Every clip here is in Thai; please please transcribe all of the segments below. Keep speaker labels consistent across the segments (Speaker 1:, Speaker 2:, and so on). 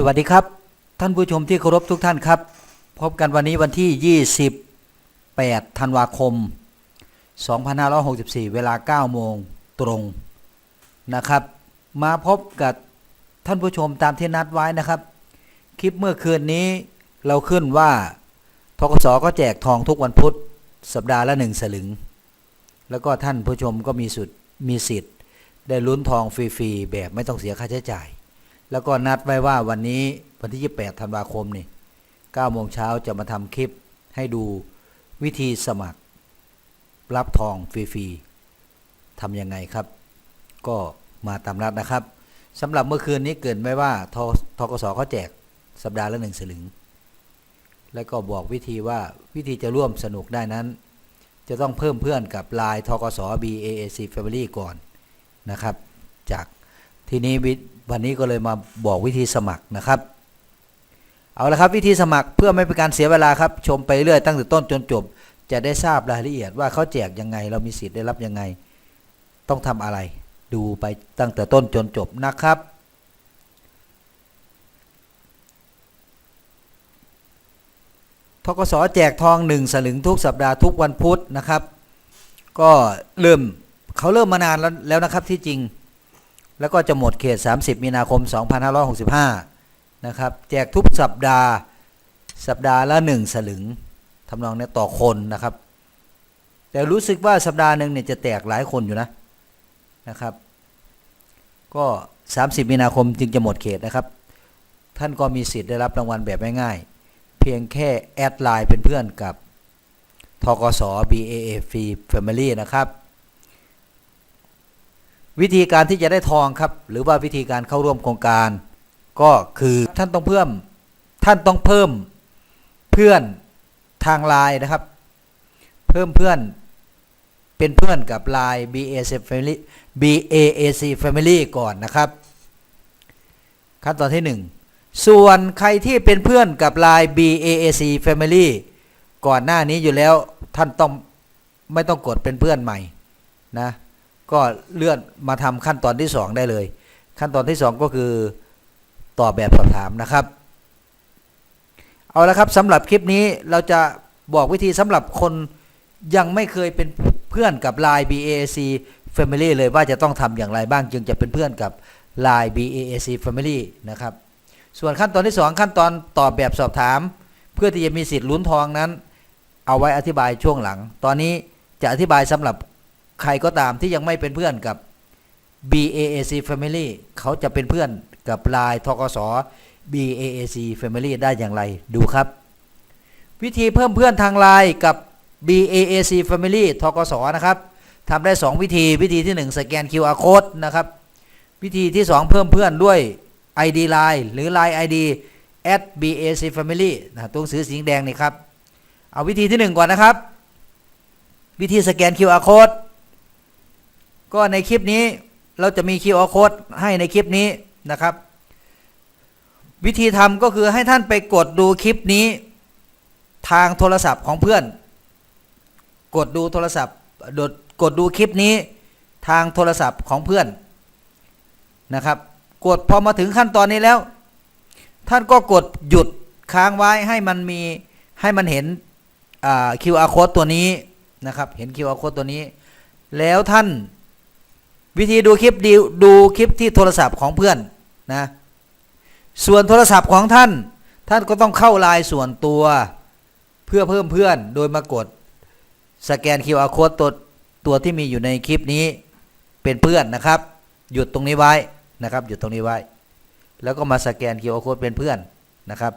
Speaker 1: สวัสดีครับ ท่านผู้ชมที่เคารพทุกท่านครับ พบกันวันนี้วันที่ 28 ธันวาคม 2564 เวลา 9 โมงตรงนะครับ มาพบกับท่านผู้ชมตามที่นัดไว้นะครับ คลิปเมื่อคืนนี้เราขึ้นว่าทกสก็แจกทองทุกวันพุธสัปดาห์ละหนึ่งสลึง แล้วก็ท่านผู้ชมก็มีสุดมีสิทธิ์ ได้ลุ้นทองฟรีๆแบบไม่ต้องเสียค่าใช้จ่าย แล้วก็นัดไว้ว่าวันนี้วันที่ 28 ธันวาคมนี่9โมงเช้าจะมาทำคลิปให้ดูวิธีสมัคร รับทองฟรีๆทำยังไงครับ ก็มาตามนัดนะครับสำหรับเมื่อคืนนี้เกินไว้ว่าททกสเขาแจกสัปดาห์ละหนึ่งสลึง แล้วก็บอกวิธีว่าวิธีจะร่วมสนุกได้นั้น จะต้องเพิ่มเพื่อนกับ Line ทกส BAAC Family ก่อนนะครับ จากทีนี้ วันนี้ก็เลยมาบอกวิธีสมัครนะครับ เอาละครับวิธีสมัครเพื่อไม่เป็นการเสียเวลาครับ ชมไปเรื่อยตั้งแต่ต้นจนจบ จะได้ทราบรายละเอียดว่าเขาแจกยังไง เรามีสิทธิ์ได้รับยังไง ต้องทำอะไร ดูไปตั้งแต่ต้นจนจบนะครับ ทกสแจกทองหนึ่งสลึงทุกสัปดาห์ทุกวันพุธนะครับ ก็เริ่มเขาเริ่มมานานแล้วแล้วนะครับที่จริง แล้วก็จะหมดเขต 30 มีนาคม 2565 นะครับ แจกทุกสัปดาห์ สัปดาห์ละ 1 สลึงทำนองนี้ต่อคนนะครับ แต่รู้สึกว่าสัปดาห์หนึ่งเนี่ยจะแตกหลายคนอยู่นะนะครับ ก็ 30 มีนาคมจึงจะหมดเขตนะครับ ท่านก็มีสิทธิ์ได้รับรางวัลแบบง่ายๆ เพียงแค่แอดไลน์เป็นเพื่อนกับทกส BAA Free Family นะครับ วิธีการที่จะได้ทองครับ หรือว่าวิธีการเข้าร่วมโครงการ ก็คือท่านต้องเพิ่มท่านต้องเพิ่มเพื่อนทางไลน์นะครับ เพิ่มเพื่อนเป็นเพื่อนกับ Line BAC Family BAAC Family ก่อนนะครับ ขั้นตอนที่ 1 ส่วนใครที่เป็นเพื่อนกับ Line BAAC Family ก่อนหน้านี้อยู่แล้วท่านต้องไม่ต้องกดเป็นเพื่อนใหม่นะ ก็เลื่อนมาทำขั้นตอนที่ 2 ได้เลย ขั้นตอนที่ 2 ก็คือตอบแบบสอบถามนะครับ เอาละครับสำหรับคลิปนี้เราจะบอกวิธีสำหรับคนยังไม่เคยเป็นเพื่อนกับ Line BAC Family เลยว่าจะต้องทำอย่างไรบ้างจึงจะเป็นเพื่อนกับ Line BAC Family นะครับ ส่วนขั้นตอนที่ 2 ขั้นตอนตอบแบบสอบถาม เพื่อที่จะมีสิทธิ์ลุ้นทองนั้น เอาไว้อธิบายช่วงหลัง ตอนนี้จะอธิบายสำหรับ ใครก็ตามที่ยังไม่เป็นเพื่อนกับ BAAC Family เขาจะเป็นเพื่อนกับ Line ทกส BAAC Family ได้อย่างไรดูครับ วิธีเพิ่มเพื่อนทาง Line กับ BAAC Family ทกสนะครับทำได้ 2 วิธีวิธีที่ 1 สแกน QR Code นะครับ วิธีที่ 2 เพิ่มเพื่อนด้วย ID Line หรือ Line ID at BAC Family นะตัวหนังสือสีแดงนี่ครับ เอาวิธีที่ 1 ก่อนนะครับ วิธีสแกน QR Code ก็ในคลิปนี้เราจะมี QR Code ให้ในคลิปนี้นะครับ วิธีทำก็คือให้ท่านไปกดดูคลิปนี้ ทางโทรศัพท์ของเพื่อน กดดูโทรศัพท์กดดูคลิปนี้ทางโทรศัพท์ของเพื่อนนะครับ กดพอมาถึงขั้นตอนนี้แล้ว ท่านก็กดหยุดค้างไว้ให้มันมีให้มันเห็น QR code ตัวนี้นะครับ เห็น QR code ตัวนี้ แล้วท่าน วิธีดูคลิปดูดูคลิปที่โทรศัพท์ของเพื่อนนะส่วนโทรศัพท์ของท่าน ท่านก็ต้องเข้าไลน์ส่วนตัวเพื่อเพิ่มเพื่อน โดยมากดสแกน QR code ตัวตัวที่มีอยู่ในคลิปนี้เป็นเพื่อนนะครับ หยุดตรงนี้ไว้นะครับ หยุดตรงนี้ไว้ แล้วก็มาสแกน QR code เป็นเพื่อนนะครับ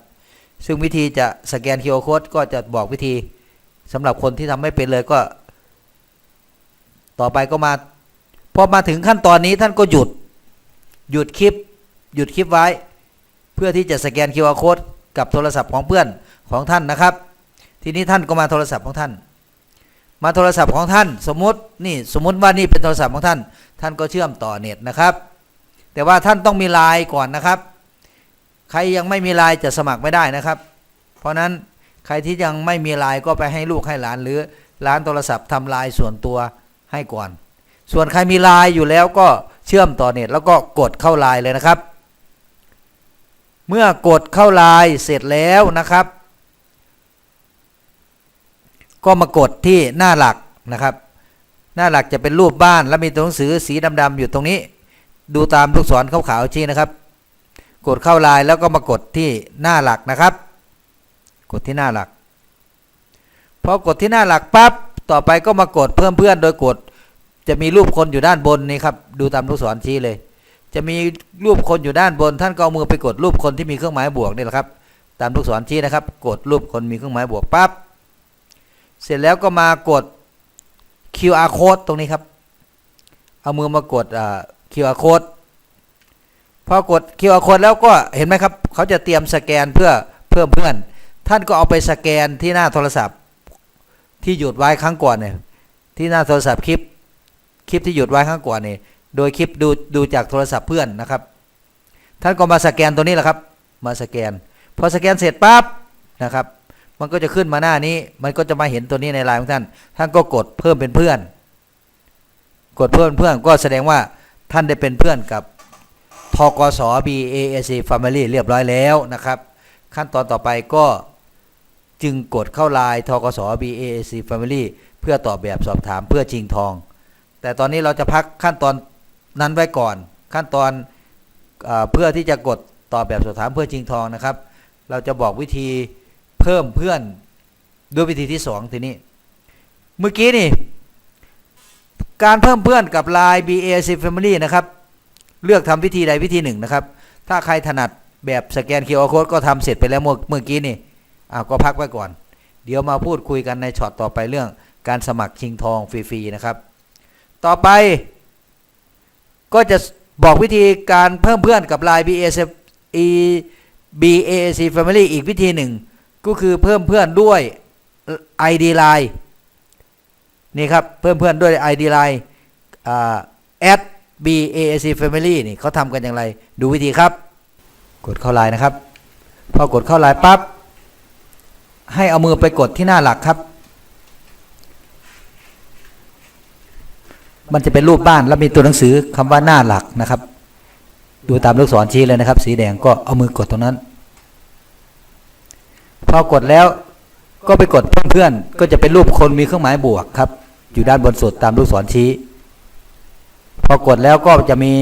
Speaker 1: ซึ่งวิธีจะสแกน QR code ก็จะบอกวิธีสำหรับคนที่ทำไม่เป็นเลยก็ ต่อไปก็มา พอมาถึงขั้นตอนนี้ท่านก็หยุด หยุดคลิป หยุดคลิปไว้ เพื่อที่จะสแกน QR code กับโทรศัพท์ของเพื่อนของท่านนะครับ ทีนี้ท่านก็มาโทรศัพท์ของท่าน มาโทรศัพท์ของท่าน สมมตินี่สมมติว่านี่เป็นโทรศัพท์ของท่าน ท่านก็เชื่อมต่อเน็ตนะครับ แต่ว่าท่านต้องมีไลน์ก่อนนะครับ ใครยังไม่มีไลน์จะสมัครไม่ได้นะครับ เพราะนั้นใครที่ยังไม่มีไลน์ก็ไปให้ลูกให้หลานหรือร้านโทรศัพท์ทำไลน์ส่วนตัวให้ก่อน ส่วนใครมีไลน์อยู่แล้วก็เชื่อมต่อเน็ตแล้วก็กดเข้าไลน์เลยนะครับ เมื่อกดเข้าไลน์เสร็จแล้วนะครับ ก็มากดที่หน้าหลักนะครับ หน้าหลักจะเป็นรูปบ้านแล้วมีตัวหนังสือสีดำๆอยู่ตรงนี้ ดูตามลูกศรขาวๆชี้นะครับ กดเข้าไลน์แล้วก็มากดที่หน้าหลักนะครับ กดที่หน้าหลักพอกดที่หน้าหลักปั๊บต่อไปก็มากดเพิ่มเพื่อนโดยกด จะมีรูปคนอยู่ด้านบนนี่ครับ ดูตามลูกศรชี้เลย จะมีรูปคนอยู่ด้านบน ท่านก็เอามือไปกดรูปคนที่มีเครื่องหมายบวกนี่แหละครับ ตามลูกศรชี้นะครับ กดรูปคนมีเครื่องหมายบวกปั๊บเสร็จแล้วก็มากด QR code ตรงนี้ครับ เอามือมากดอ่า QR code พอกด QR code แล้วก็เห็นไหมครับ เขาจะเตรียมสแกนเพื่อเพิ่มเพื่อน ท่านก็เอาไปสแกนที่หน้าโทรศัพท์ ที่หยุดไว้ครั้งก่อนเนี่ยที่หน้าโทรศัพท์คลิป คลิปที่หยุดไว้ครั้งก่อนเนี่ยโดยคลิปดูดูจากโทรศัพท์เพื่อนนะครับ ท่านก็มาสแกนตัวนี้แหละครับ มาสแกน พอสแกนเสร็จปั๊บนะครับ มันก็จะขึ้นมาหน้านี้ มันก็จะมาเห็นตัวนี้ในไลน์ของท่าน ท่านก็กดเพิ่มเป็นเพื่อน กดเพิ่มเพื่อนก็แสดงว่าท่านได้เป็นเพื่อนกับทกส BAC Family เรียบร้อยแล้วนะครับ ขั้นตอนต่อไปก็จึงกดเข้าไลน์ทกส BAC Family เพื่อตอบแบบสอบถามเพื่อชิงทอง แต่ตอนนี้เราจะพักขั้นตอนนั้นไว้ก่อน ขั้นตอนเอเพื่อที่จะกดตอบแบบสอบถามเพื่อชิงทองนะครับ เราจะบอกวิธีเพิ่มเพื่อนด้วยวิธีที่สองทีนี้ เมื่อกี้นี่ การเพิ่มเพื่อนกับ Line BAC Family นะครับ เลือกทำวิธีใดวิธีหนึ่งนะครับ ถ้าใครถนัดแบบสแกน QR Code ก็ทำเสร็จไปแล้วเมื่อเมื่อกี้นี่อ้าวก็พักไว้ก่อน เดี๋ยวมาพูดคุยกันในช็อตต่อไปเรื่องการสมัครชิงทองฟรีๆนะครับ ต่อไป ก็จะบอกวิธีการเพิ่มเพื่อนกับ Line BAC E BAC Family อีกวิธีหนึ่ง ก็คือเพิ่มเพื่อนด้วย ID Line นี่ครับ เพิ่มเพื่อนด้วย ID Line อ่ BAC Family นี่เขาทำกันอย่างไร ดูวิธีครับ กดเข้าไลน์นะครับ พอกดเข้าไลน์ปั๊บให้เอามือไปกดที่หน้าหลักครับ มันจะเป็นรูปบ้านแล้วมีตัวหนังสือคำว่าหน้าหลักนะครับ ดูตามลูกศรชี้เลยนะครับ สีแดงก็เอามือกดตรงนั้น พอกดแล้วก็ไปกดเพื่อนๆก็จะเป็นรูปคนมีเครื่องหมายบวกครับ อยู่ด้านบนสุดตามลูกศรชี้ พอกดแล้วก็จะมี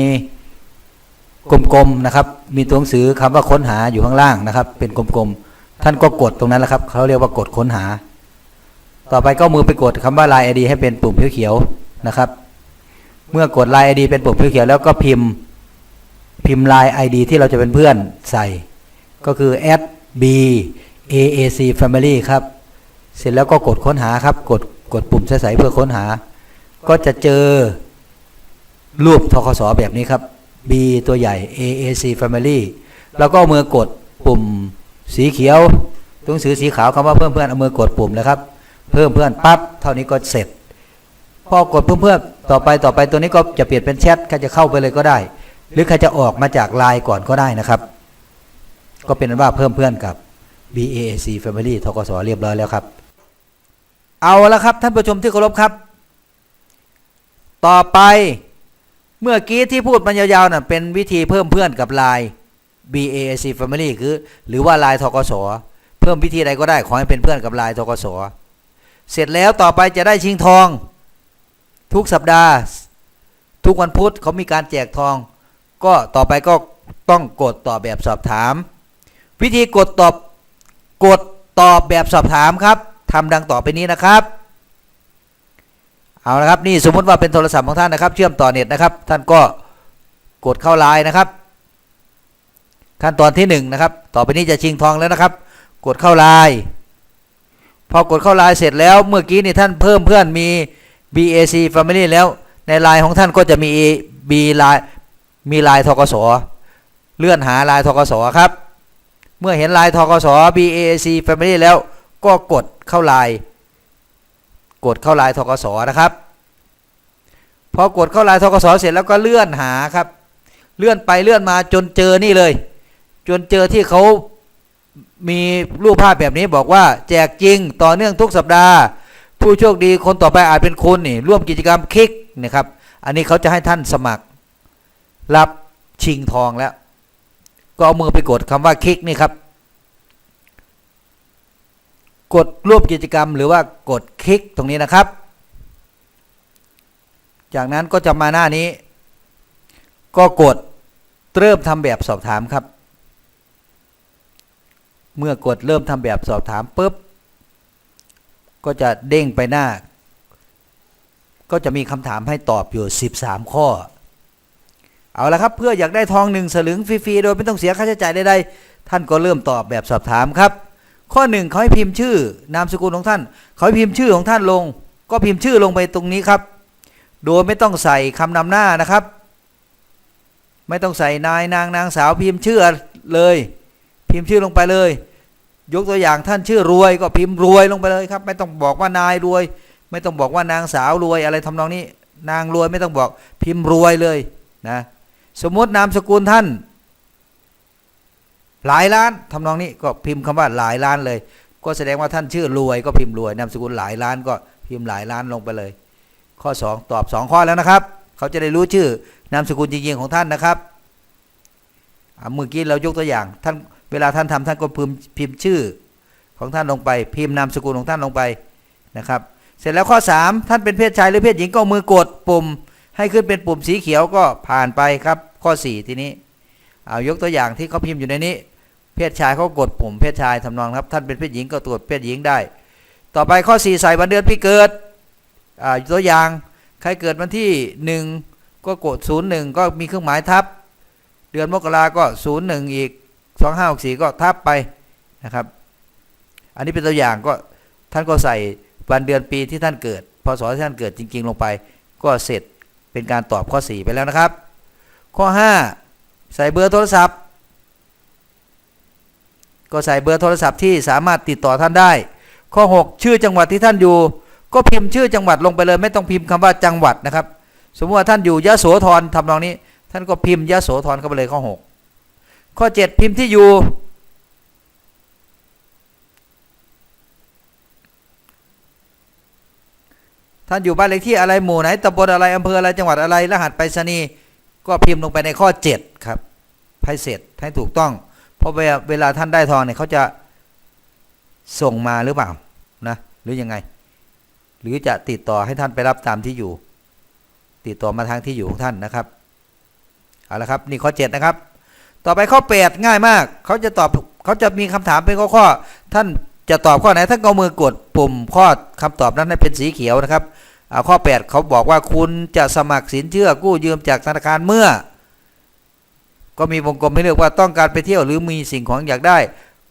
Speaker 1: กลมๆนะครับ มีตัวหนังสือคำว่าค้นหาอยู่ข้างล่างนะครับ เป็นกลมๆท่านก็กดตรงนั้นแหละครับเขาเรียกว่ากดค้นหา ต่อไปก็มือไปกดคำว่า Line ID ให้เป็นปุ่มเขียวๆนะครับ เมื่อกด Line ID เป็นปุ่มเขียวแล้วก็พิมพ์ พิมพ์ Line ID ที่เราจะเป็นเพื่อนใส่ ก็คือ at b AAC Family ครับ เสร็จแล้วก็กดค้นหาครับ กดกดปุ่มใสๆเพื่อค้นหา ก็จะเจอรูปทคสแบบนี้ครับ B ตัวใหญ่ AAC Family แล้วก็เอามือกดปุ่มสีเขียวตัวหนังสือสีขาวคำว่าเพิ่มเพื่อนเอามือกดปุ่มนะครับ เพิ่มเพื่อนปั๊บเท่านี้ก็เสร็จ พอกดเพิ่มเพื่อนต่อไปต่อไปตัวนี้ก็จะเปลี่ยนเป็นแชทใครจะเข้าไปเลยก็ได้ หรือใครจะออกมาจากไลน์ก่อนก็ได้นะครับ ก็เป็นว่าเพิ่มเพื่อนกับ BAC Family ทกสเรียบร้อยแล้วครับ เอาละครับท่านผู้ชมที่เคารพครับ ต่อไปเมื่อกี้ที่พูดมันยาวๆน่ะเป็นวิธีเพิ่มเพื่อนกับ Line BAC Family คือ หรือว่า Line ทกสเพิ่มวิธีใดก็ได้ขอให้เป็นเพื่อนกับ Line ทกสเสร็จแล้วต่อไปจะได้ชิงทอง ทุกสัปดาห์ ทุกวันพุธเขามีการแจกทอง ก็ต่อไปก็ต้องกดตอบแบบสอบถาม วิธีกดตอบกดตอบแบบสอบถามครับทำดังต่อไปนี้นะครับเอาละครับนี่สมมุติว่าเป็นโทรศัพท์ของท่านนะครับ เชื่อมต่อเน็ตนะครับ ท่านก็กดเข้าไลน์นะครับ ขั้นตอนที่หนึ่งนะครับ ต่อไปนี้จะชิงทองแล้วนะครับ กดเข้าไลน์พอกดเข้าไลน์เสร็จแล้วเมื่อกี้นี่ท่านเพิ่มเพื่อนมี BAC Family แล้วในไลน์ของท่านก็จะมี B ไลน์มีไลน์ทกสเลื่อนหาไลน์ทกสครับ เมื่อเห็นไลน์ทกส BAC Family แล้วก็กดเข้าไลน์กดเข้าไลน์ทกสนะครับพอกดเข้าไลน์ทกสเสร็จแล้วก็เลื่อนหาครับ เลื่อนไปเลื่อนมาจนเจอนี่เลย จนเจอที่เขามีรูปภาพแบบนี้บอกว่าแจกจริงต่อเนื่องทุกสัปดาห์ ผู้โชคดีคนต่อไปอาจเป็นคุณนี่ร่วมกิจกรรมคลิกนะครับ อันนี้เขาจะให้ท่านสมัคร รับชิงทองแล้ว ก็เอามือไปกดคำว่าคลิกนี่ครับ กดร่วมกิจกรรมหรือว่ากดคลิกตรงนี้นะครับ จากนั้นก็จะมาหน้านี้ ก็กดเริ่มทำแบบสอบถามครับ เมื่อกดเริ่มทำแบบสอบถามปุ๊บ ก็จะเด้งไปหน้า ก็จะมีคำถามให้ตอบอยู่ 13 ข้อ เอาละครับเพื่ออยากได้ทองหนึ่งสลึงฟรีๆโดยไม่ต้องเสียค่าใช้จ่ายใดๆท่านก็เริ่มตอบแบบสอบถามครับ ข้อหนึ่งเขาให้พิมพ์ชื่อนามสกุลของท่านเขาให้พิมพ์ชื่อของท่านลง ก็พิมพ์ชื่อลงไปตรงนี้ครับ โดยไม่ต้องใส่คำนำหน้านะครับ ไม่ต้องใส่นายนางนางสาวพิมพ์ชื่อเลย พิมพ์ชื่อลงไปเลย ยกตัวอย่างท่านชื่อรวยก็พิมพ์รวยลงไปเลยครับ ไม่ต้องบอกว่านายรวย ไม่ต้องบอกว่านางสาวรวยอะไรทำนองนี้ นางรวยไม่ต้องบอกพิมพ์รวยเลยนะสมมตินามสกุลท่าน หลายล้านทำนองนี้ก็พิมพ์คำว่าหลายล้านเลย ก็แสดงว่าท่านชื่อรวยก็พิมพ์รวยนามสกุลหลายล้านก็พิมพ์หลายล้านลงไปเลย ข้อ 2 ตอบ 2 ข้อแล้วนะครับ เขาจะได้รู้ชื่อนามสกุลจริงๆของท่านนะครับเมื่อกี้เรายกตัวอย่างท่าน เวลาท่านทำท่านก็พิมพ์พิมพ์ชื่อของท่านลงไป พิมพ์นามสกุลของท่านลงไปนะครับ เสร็จแล้วข้อ 3 ท่านเป็นเพศชายหรือเพศหญิงก็มือกดปุ่ม ให้ขึ้นเป็นปุ่มสีเขียวก็ผ่านไปครับ ข้อ 4 ทีนี้เอายกตัวอย่างที่เขาพิมพ์อยู่ในนี้ เพศชายเขากดปุ่มเพศชายทำนองครับ ท่านเป็นเพศหญิงก็ตรวจเพศหญิงได้ ต่อไปข้อ 4 ใส่วันเดือนปีเกิดอ่าตัวอย่างใครเกิดวันที่ 1 ก็กด 01 ก็มีเครื่องหมายทับ เดือนมกราก็ 01 อีก 2564ก็ทับไปนะครับ อันนี้เป็นตัวอย่างก็ท่านก็ใส่วันเดือนปีที่ท่านเกิดพศที่ท่านเกิดจริง ๆ ลงไป ก็เสร็จเป็นการตอบข้อ 4 ไปแล้วนะครับ ข้อ 5 ใส่เบอร์โทรศัพท์ ก็ใส่เบอร์โทรศัพท์ที่สามารถติดต่อท่านได้ ข้อ 6 ชื่อจังหวัดที่ท่านอยู่ ก็พิมพ์ชื่อจังหวัดลงไปเลย ไม่ต้องพิมพ์คำว่าจังหวัดนะครับ สมมติว่าท่านอยู่ยะโสธรทำนองนี้ ท่านก็พิมพ์ยะโสธรเข้าไปเลยข้อ 6 ข้อ 7 พิมพ์ที่อยู่ ท่านอยู่บ้านเลขที่อะไรหมู่ไหนตำบลอะไรอำเภออะไรจังหวัดอะไร รหัสไปรษณีย์ก็พิมพ์ลงไปในข้อ 7 ครับให้เสร็จให้ถูกต้อง เพราะเวลาท่านได้ทองเนี่ยเขาจะส่งมาหรือเปล่านะหรือยังไง หรือจะติดต่อให้ท่านไปรับตามที่อยู่ ติดต่อมาทางที่อยู่ของท่านนะครับเอาละครับ นี่ข้อ 7 นะครับ ต่อไปข้อ 8 ง่ายมาก เขาจะตอบเขาจะมีคำถามเป็นข้อข้อๆท่านจะตอบข้อไหนท่านก็เอามือกดปุ่มข้อคำตอบนั้นให้เป็นสีเขียวนะครับอ่าข้อ 8 เขาบอกว่าคุณจะสมัครสินเชื่อกู้ยืมจากธนาคารเมื่อ ก็มีวงกลมให้เลือกว่าต้องการไปเที่ยวหรือมีสิ่งของอยากได้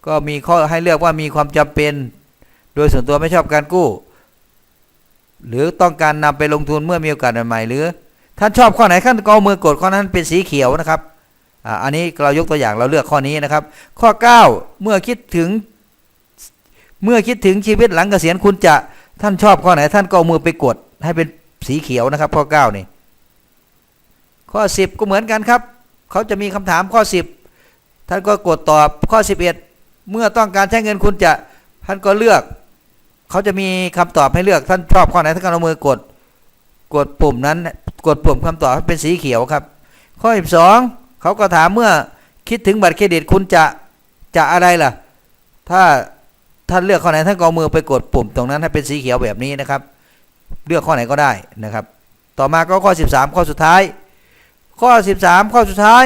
Speaker 1: ก็มีข้อให้เลือกว่ามีความจำเป็น โดยส่วนตัวไม่ชอบการกู้ หรือต้องการนำไปลงทุนเมื่อมีโอกาสใหม่ๆหรือ ท่านชอบข้อไหนท่านก็เอามือกดข้อนั้นเป็นสีเขียวนะครับ อันนี้เรายกตัวอย่างเราเลือกข้อนี้นะครับ ข้อ 9 เมื่อคิดถึงเมื่อคิดถึงชีวิตหลังเกษียณคุณจะท่านชอบข้อไหน ท่านก็เอามือไปกดให้เป็นสีเขียวนะครับ ข้อ 9 นี่ ข้อ 10 ก็เหมือนกันครับ เขาจะมีคำถามข้อ 10 ท่านก็กดตอบข้อ 11 เมื่อต้องการใช้เงินคุณจะท่านก็เลือก เขาจะมีคำตอบให้เลือกท่านชอบข้อไหนท่านก็เอามือกดกดปุ่มนั้น กดปุ่มคำตอบให้เป็นสีเขียวครับ ข้อ 12 เขาก็ถามเมื่อคิดถึงบัตรเครดิตคุณจะจะอะไรล่ะ ถ้าท่านเลือกข้อไหนท่านก็เอมือไปกดปุ่มตรงนั้นให้เป็นสีเขียวแบบนี้นะครับ เลือกข้อไหนก็ได้นะครับ ต่อมาก็ข้อ 13 ข้อสุดท้าย ข้อ 13 ข้อสุดท้าย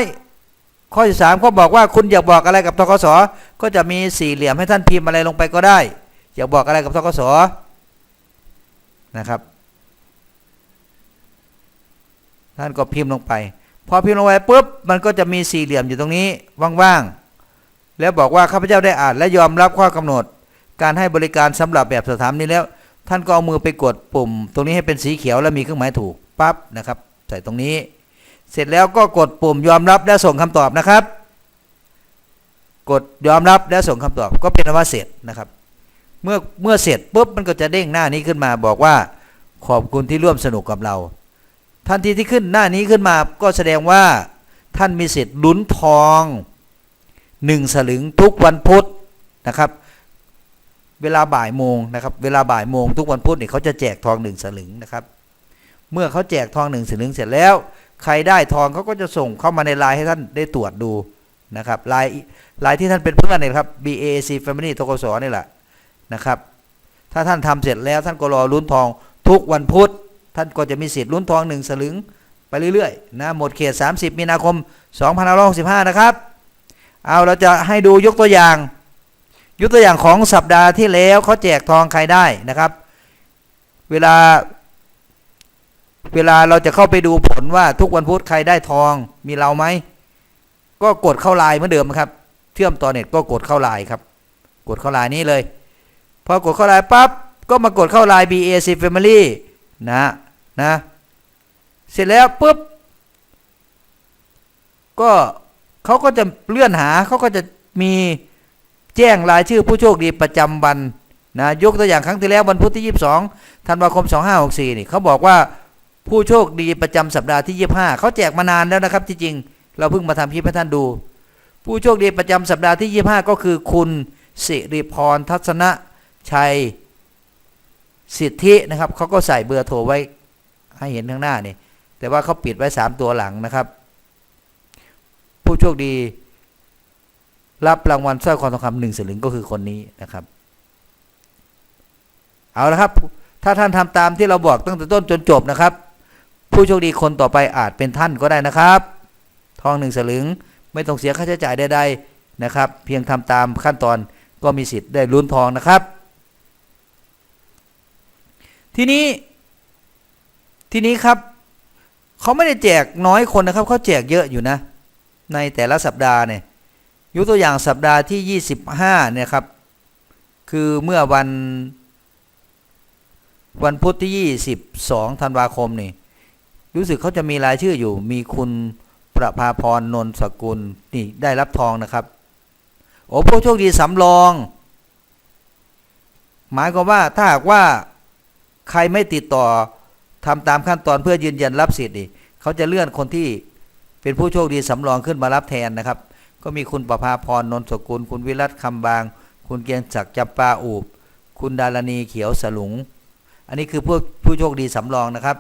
Speaker 1: ข้อ 13เขาบอกว่าคุณอยากบอกอะไรกับทกสก็จะมีสี่เหลี่ยมให้ท่านพิมพ์อะไรลงไปก็ได้ อยากบอกอะไรกับทกสนะครับ ท่านก็พิมพ์ลงไป พอพิมพ์ลงไปปุ๊บมันก็จะมีสี่เหลี่ยมอยู่ตรงนี้ว่างๆแล้วบอกว่าข้าพเจ้าได้อ่านและยอมรับข้อกำหนด การให้บริการสำหรับแบบสอบถามนี้แล้ว ท่านก็เอามือไปกดปุ่ม ตรงนี้ให้เป็นสีเขียวแล้วมีเครื่องหมายถูกปั๊บนะครับ ใส่ตรงนี้ เสร็จแล้วก็กดปุ่มยอมรับและส่งคำตอบนะครับ กดยอมรับและส่งคำตอบ ก็เป็นอันว่าเสร็จนะครับ เมื่อเมื่อเสร็จปุ๊บมันก็จะเด้งหน้านี้ขึ้นมาบอกว่าขอบคุณที่ร่วมสนุกกับเรา ทันทีที่ขึ้นหน้านี้ขึ้นมาก็แสดงว่า ท่านมีสิทธิ์ลุ้นทองหนึ่งสลึงทุกวันพุธนะครับ เวลาบ่ายโมงนะครับ เวลาบ่ายโมงทุกวันพุธเนี่ยเขาจะแจกทองหนึ่งสลึงนะครับ เมื่อเขาแจกทองหนึ่งสลึงเสร็จแล้ว ใครได้ทองเขาก็จะส่งเข้ามาในไลน์ให้ท่านได้ตรวจดูนะครับลายลายที่ท่านเป็นเพื่อนเนี่ยครับ BAC Family ทกสนี่แหละนะครับ ถ้าท่านทำเสร็จแล้วท่านก็รอลุ้นทองทุกวันพุธ ท่านก็จะมีสิทธิ์ลุ้นทองหนึ่งสลึงไปเรื่อยๆนะหมดเขต 30 มีนาคม 2565 นะครับ เอาเราจะให้ดูยกตัวอย่าง ยกตัวอย่างของสัปดาห์ที่แล้วเขาแจกทองใครได้นะครับ เวลา เวลาเราจะเข้าไปดูผลว่าทุกวันพุธใครได้ทองมีเราไหม ก็กดเข้าไลน์เหมือนเดิมครับ เชื่อมต่อเน็ตก็กดเข้าไลน์ครับ กดเข้าไลน์นี้เลย พอกดเข้าไลน์ปั๊บก็มากดเข้าไลน์ BAC Family นะ นะ เสร็จแล้วปุ๊บ ก็เขาก็จะเลื่อนหาเขาก็จะมีแจ้งรายชื่อผู้โชคดีประจำวันนะยกตัวอย่างครั้งที่แล้ววันพุธที่ 22ธันวาคม 2564นี่เขาบอกว่าผู้โชคดีประจำสัปดาห์ที่ 25เขาแจกมานานแล้วนะครับที่จริงเราเพิ่งมาทำคลิปให้ท่านดู ผู้โชคดีประจำสัปดาห์ที่ 25 ก็คือคุณสิริพรทัศนชัยสิทธินะครับเขาก็ใส่เบอร์โทรไว้ ให้เห็นข้างหน้านี่ แต่ว่าเขาปิดไว้3ตัวหลังนะครับ ผู้โชคดี รับรางวัลสร้อยคอทองคำหนึ่งสลึงก็คือคนนี้นะครับ เอาละครับ ถ้าท่านทำตามที่เราบอกตั้งแต่ต้นจนจบนะครับ ผู้โชคดีคนต่อไปอาจเป็นท่านก็ได้นะครับ ทองหนึ่งสลึง ไม่ต้องเสียค่าใช้จ่ายใดๆนะครับ เพียงทำตามขั้นตอนก็มีสิทธิ์ได้ลุ้นทองนะครับทีนี้ ทีนี้ครับเขาไม่ได้แจกน้อยคนนะครับเขาแจกเยอะอยู่นะ ในแต่ละสัปดาห์เนี่ยยกตัวอย่างสัปดาห์ที่ 25เนี่ยครับ คือเมื่อวัน วันพุธที่ 22ธันวาคมนี่ รู้สึกเขาจะมีรายชื่ออยู่ มีคุณประภาพรนนสกุลนี่ได้รับทองนะครับ โอ้ผู้โชคดีสำรอง หมายความว่าถ้าหากว่าใครไม่ติดต่อ ทำตามขั้นตอนเพื่อยืนยันรับสิทธิ์นี่เขาจะเลื่อนคนที่เป็นผู้โชคดีสำรองขึ้นมารับแทนนะครับ ก็มีคุณประภาพรนนสกุล คุณวิรัตคำบาง คุณเกียงศักดิ์จำปาอูบ คุณดารณีเขียวสลุง อันนี้คือผู้ผู้โชคดีสำรองนะครับ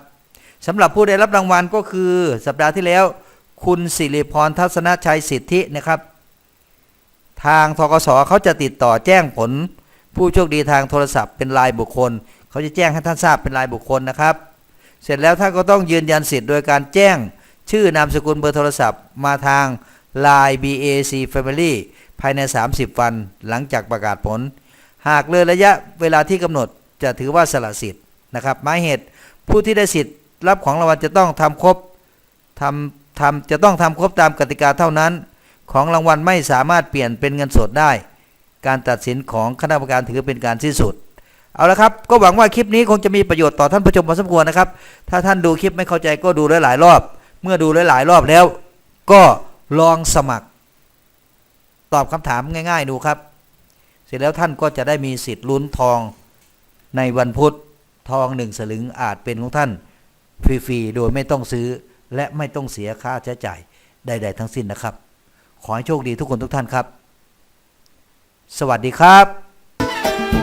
Speaker 1: สำหรับผู้ได้รับรางวัลก็คือสัปดาห์ที่แล้ว คุณสิริพรทัศนชัยสิทธินะครับ ทางทกสเขาจะติดต่อแจ้งผล ผู้โชคดีทางโทรศัพท์เป็นรายบุคคล เขาจะแจ้งให้ท่านทราบเป็นรายบุคคลนะครับ เสร็จแล้วท่านก็ต้องยืนยันสิทธิ์โดยการแจ้ง ชื่อนามสกุลเบอร์โทรศัพท์ มาทาง Line BAC Family ภายใน 30 วันหลังจากประกาศผล หากเลยระยะเวลาที่กำหนดจะถือว่าสละสิทธิ์นะครับหมายเหตุผู้ที่ได้สิทธิ์รับของรางวัลจะต้องทำครบทำทำจะต้องทำครบตามกติกาเท่านั้น ของรางวัลไม่สามารถเปลี่ยนเป็นเงินสดได้ การตัดสินของคณะกรรมการถือเป็นการสิ้นสุด เอาละครับก็หวังว่าคลิปนี้คงจะมีประโยชน์ต่อท่านผู้ชมพอสมควรนะครับ ถ้าท่านดูคลิปไม่เข้าใจก็ดูหลายๆรอบ เมื่อดูหลายๆรอบแล้ว ก็ลองสมัคร ตอบคำถามง่าย ๆ ดูครับ เสร็จแล้วท่านก็จะได้มีสิทธิ์ลุ้นทองในวันพุธทองหนึ่งสลึงอาจเป็นของท่านฟรีๆโดยไม่ต้องซื้อ และไม่ต้องเสียค่าใช้จ่ายใด ๆ ทั้งสิ้นนะครับ ขอให้โชคดีทุกคนทุกท่านครับ สวัสดีครับ